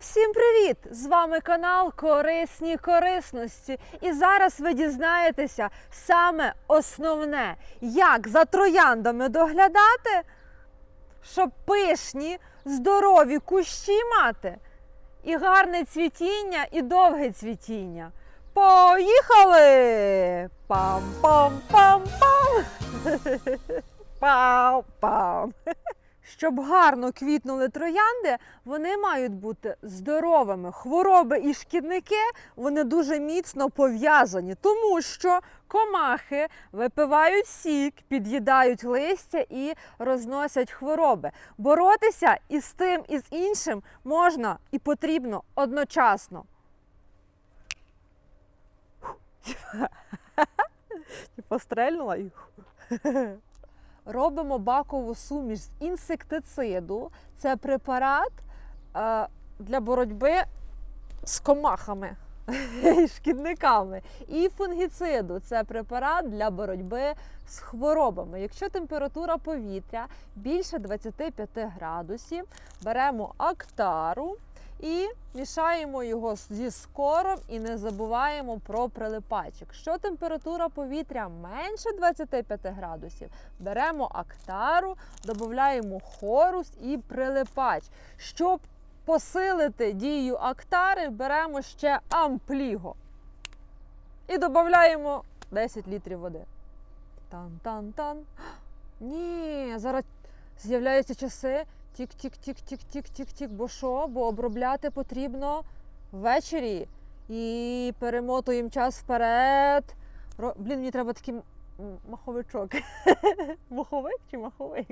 Всім привіт! З вами канал Корисні корисності. І зараз ви дізнаєтеся саме основне, як за трояндами доглядати, щоб пишні, здорові кущі мати, і гарне цвітіння, і довге цвітіння. Поїхали! Пам-пам-пам-пам! Пам-пам! Щоб гарно квітнули троянди, вони мають бути здоровими. Хвороби і шкідники вони дуже міцно пов'язані, тому що комахи випивають сік, під'їдають листя і розносять хвороби. Боротися із тим і з іншим можна і потрібно одночасно. Типа стрельнула і. Робимо бакову суміш з інсектициду. Це препарат е, для боротьби з комахами шкідниками. І фунгіциду це препарат для боротьби з хворобами. Якщо температура повітря більше 25 градусів, беремо актару. І мішаємо його зі скором і не забуваємо про прилипач. Якщо температура повітря менше 25 градусів, беремо актару, додаємо хорус і прилипач. Щоб посилити дію актари, беремо ще ампліго. І додаємо 10 літрів води. Тан-тан-тан. Ні, зараз з'являються часи. Тік-тік-тік-тік-тік-тік-тік. Бо що? Бо обробляти потрібно ввечері. І перемотуємо час вперед. Блін, мені треба такий маховичок. Маховик чи маховик?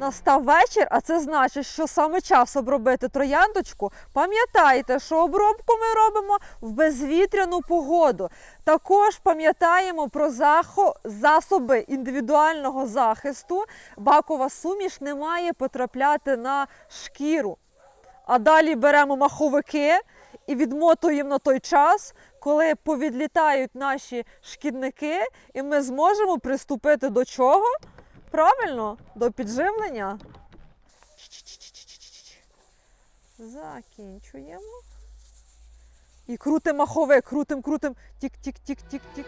Настав вечір, а це значить, що саме час обробити трояндочку. Пам'ятайте, що обробку ми робимо в безвітряну погоду. Також пам'ятаємо про засоби індивідуального захисту. Бакова суміш не має потрапляти на шкіру. А далі беремо маховики і відмотуємо на той час, коли повідлітають наші шкідники, і ми зможемо приступити до чого? Правильно, до підживлення. Закінчуємо. І крутим маховик, крутим, крутим. Тік-тік-тік-тік-тік-тік.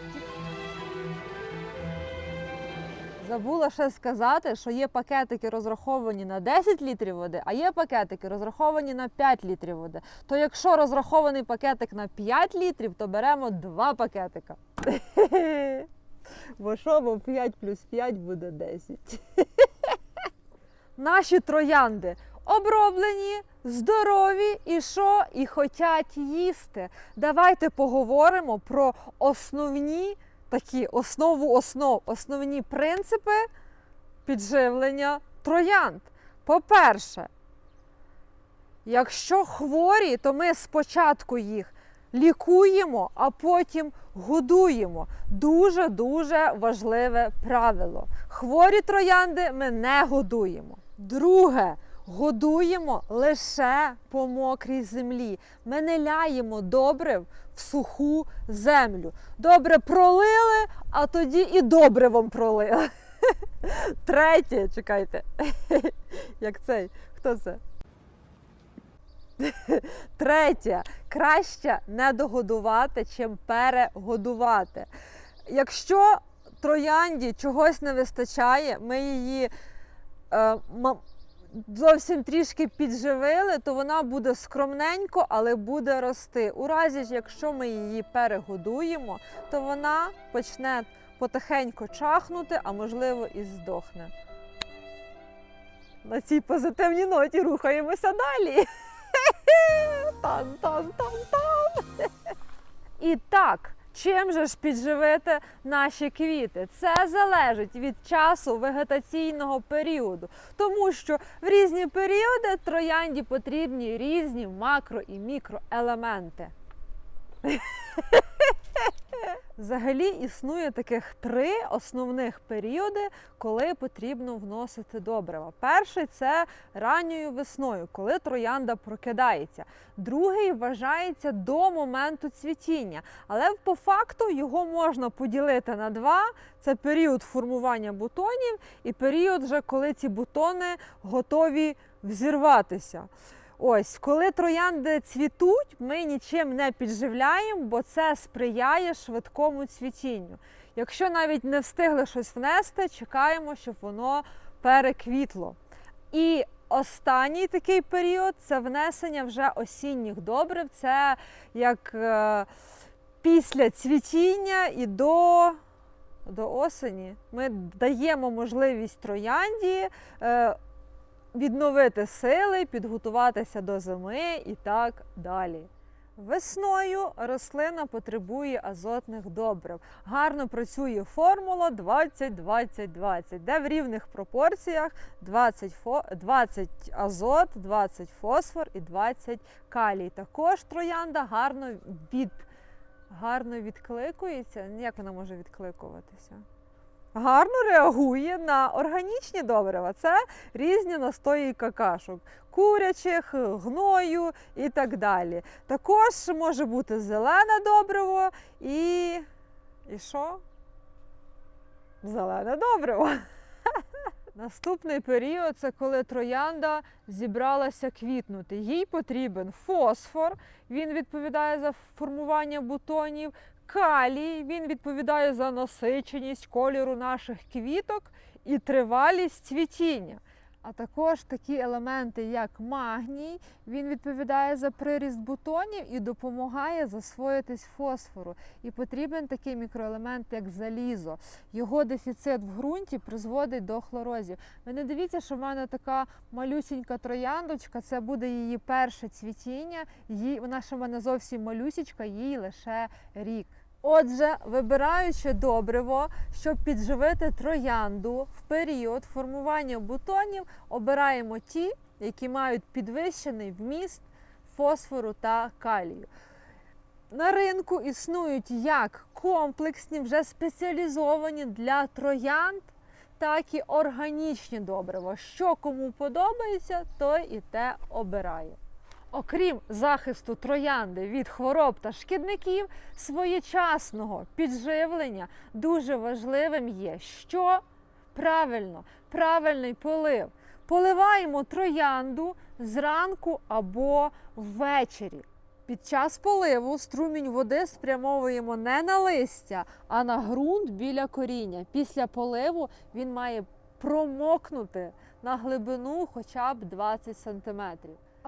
Забула ще сказати, що є пакетики розраховані на 10 літрів води, а є пакетики розраховані на 5 літрів води. То якщо розрахований пакетик на 5 літрів, то беремо 2 пакетика. Бо що, бо 5 плюс 5 буде 10. Наші троянди оброблені, здорові і що? І хочуть їсти. Давайте поговоримо про основні такі основу основ, основні принципи підживлення троянд. По-перше, якщо хворі, то ми спочатку їх лікуємо, а потім годуємо. Дуже-дуже важливе правило. Хворі троянди ми не годуємо. Друге, годуємо лише по мокрій землі. Ми не ляємо добрив в суху землю. Добре пролили, а тоді і добривом пролили. Третє, чекайте. Як цей? Хто це? Третє, краще не догодувати, чим перегодувати. Якщо троянді чогось не вистачає, ми її е, зовсім трішки підживили, то вона буде скромненько, але буде рости. У разі ж, якщо ми її перегодуємо, то вона почне потихеньку чахнути, а можливо і здохне. На цій позитивній ноті рухаємося далі. Тан-тан-тан-тан. І так, чим же ж підживити наші квіти? Це залежить від часу вегетаційного періоду, тому що в різні періоди троянді потрібні різні макро і мікроелементи. Взагалі існує таких три основних періоди, коли потрібно вносити добрива. Перший це ранньою весною, коли троянда прокидається. Другий вважається до моменту цвітіння, але по факту його можна поділити на два: це період формування бутонів і період, вже коли ці бутони готові взірватися. Ось, коли троянди цвітуть, ми нічим не підживляємо, бо це сприяє швидкому цвітінню. Якщо навіть не встигли щось внести, чекаємо, щоб воно переквітло. І останній такий період це внесення вже осінніх добрив. Це як е, після цвітіння і до, до осені. Ми даємо можливість троянді. Е, відновити сили, підготуватися до зими і так далі. Весною рослина потребує азотних добрив. Гарно працює формула 20-20-20, де в рівних пропорціях 20, фо... 20 азот, 20 фосфор і 20 калій. Також троянда гарно, від... гарно відкликується. Як вона може відкликуватися? Гарно реагує на органічні добрива. Це різні настої какашок, курячих, гною і так далі. Також може бути зелене добриво і. І що? Зелене добриво. Наступний період це коли троянда зібралася квітнути. Їй потрібен фосфор, він відповідає за формування бутонів, Калій він відповідає за насиченість кольору наших квіток і тривалість цвітіння. А також такі елементи, як магній, він відповідає за приріст бутонів і допомагає засвоїтись фосфору. І потрібен такий мікроелемент, як залізо. Його дефіцит в ґрунті призводить до хлорозів. Ви не дивіться, що в мене така малюсінька трояндочка, це буде її перше цвітіння. Вона ще в мене зовсім малюсічка, їй лише рік. Отже, вибираючи добриво, щоб підживити троянду в період формування бутонів, обираємо ті, які мають підвищений вміст фосфору та калію. На ринку існують як комплексні, вже спеціалізовані для троянд, так і органічні добрива. Що кому подобається, той і те обирає. Окрім захисту троянди від хвороб та шкідників, своєчасного підживлення дуже важливим є, що правильно, правильний полив. Поливаємо троянду зранку або ввечері. Під час поливу струмінь води спрямовуємо не на листя, а на ґрунт біля коріння. Після поливу він має промокнути на глибину хоча б 20 см.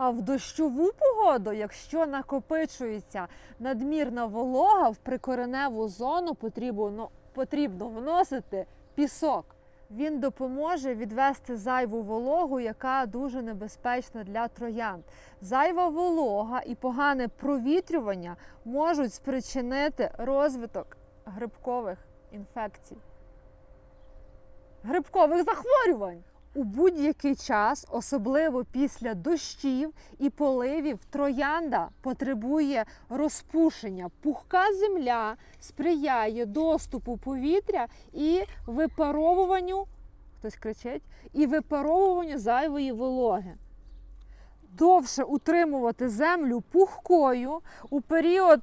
А в дощову погоду, якщо накопичується надмірна волога, в прикореневу зону потрібно, потрібно вносити пісок. Він допоможе відвести зайву вологу, яка дуже небезпечна для троянд. Зайва волога і погане провітрювання можуть спричинити розвиток грибкових інфекцій, грибкових захворювань. У будь-який час, особливо після дощів і поливів, троянда потребує розпушення. Пухка земля сприяє доступу повітря і випаровуванню, хтось кричить, і випаровуванню зайвої вологи. Довше утримувати землю пухкою у період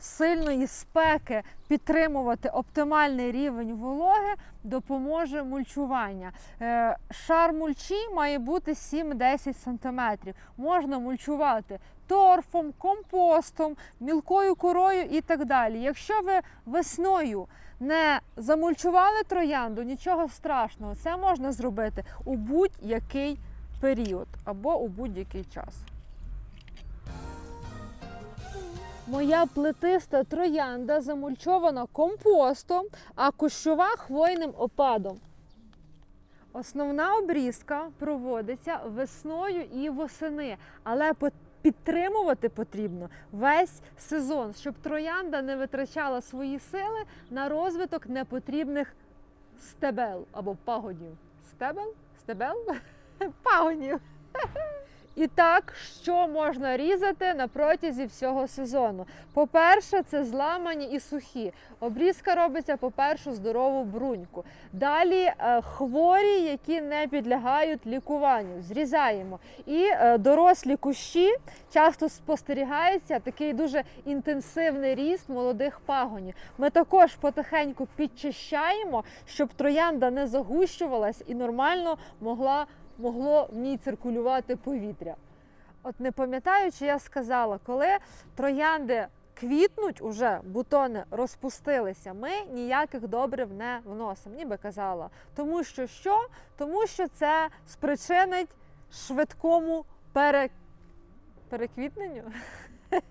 сильної спеки підтримувати оптимальний рівень вологи допоможе мульчування. Е, Шар мульчі має бути 7-10 см. Можна мульчувати торфом, компостом, мілкою корою і так далі. Якщо ви весною не замульчували троянду, нічого страшного, це можна зробити у будь-який період або у будь-який час. Моя плетиста троянда замульчована компостом, а кущова хвойним опадом. Основна обрізка проводиться весною і восени, але підтримувати потрібно весь сезон, щоб троянда не витрачала свої сили на розвиток непотрібних стебел або пагонів. Стебел? Стебел? Пагонів. І так, що можна різати на протязі всього сезону? По-перше, це зламані і сухі. Обрізка робиться по першу здорову бруньку. Далі е, хворі, які не підлягають лікуванню, зрізаємо. І е, дорослі кущі часто спостерігається такий дуже інтенсивний ріст молодих пагонів. Ми також потихеньку підчищаємо, щоб троянда не загущувалась і нормально могла могло в ній циркулювати повітря. От не пам'ятаю, чи я сказала, коли троянди квітнуть, уже бутони розпустилися, ми ніяких добрив не вносимо, ніби казала. Тому що що? Тому що це спричинить швидкому пере... переквітненню.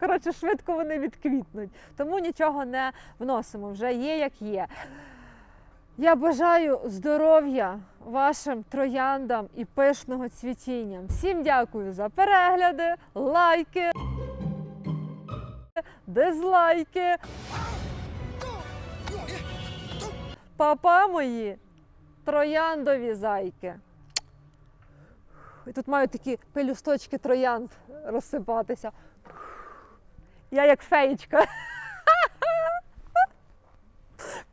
Коротше, швидко вони відквітнуть, тому нічого не вносимо, вже є як є. Я бажаю здоров'я вашим трояндам і пишного цвітіння. Всім дякую за перегляди, лайки, дизлайки. Папа мої трояндові зайки. І тут мають такі пелюсточки троянд розсипатися. Я як феєчка.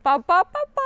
Па-па-па-па!